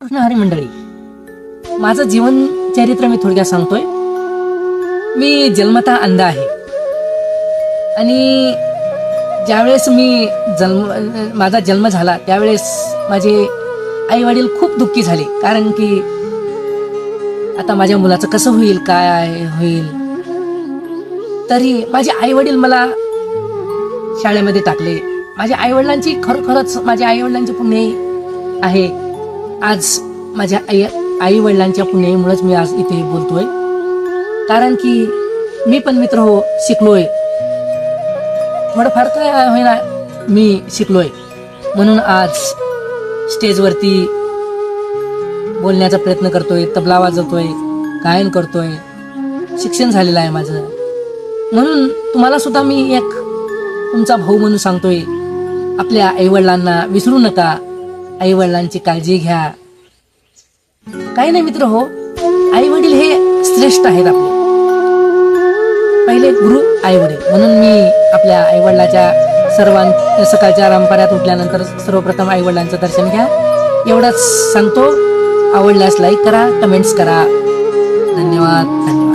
कृष्णहरी मंडळी माझं जीवन चरित्र मी थोडक्यात सांगतोय. मी जन्मता अंध आहे. आणि ज्यावेळेस मी जन्म माझा जन्म झाला त्यावेळेस माझे आई वडील खूप दुःखी झाले. कारण की आता माझ्या मुलाचं कसं होईल काय होईल? तरी माझे आई वडील मला शाळेमध्ये टाकले. माझ्या आई वडिलांची खरोखरच माझ्या आई वडिलांची पुण्य आहे. आज माझ्या आई आई वडिलांच्या पुण्याईमुळेच मी आज इथे बोलतोय. कारण की मी पण मित्र हो शिकलोय. थोडंफार काय होईना मी शिकलोय. म्हणून आज स्टेजवरती बोलण्याचा प्रयत्न करतोय तबला वाजवतोय गायन करतोय. शिक्षण झालेलं आहे माझं. म्हणून तुम्हाला सुद्धा मी एक तुमचा भाऊ म्हणून सांगतोय. आपल्या आईवडिलांना विसरू नका. आईवडिलांची काळजी घ्या. काही नाही मित्र हो आई वडील हे श्रेष्ठ आहेत आपले. पहिले गुरु आई वडील. म्हणून मी आपल्या आई वडिलाच्या सर्वां सकाळच्या रामपाऱ्यात उठल्यानंतर सर्वप्रथम आई वडिलांचं दर्शन घ्या. एवढंच सांगतो. आवडल्यास लाईक करा कमेंट्स करा. धन्यवाद धन्यवाद.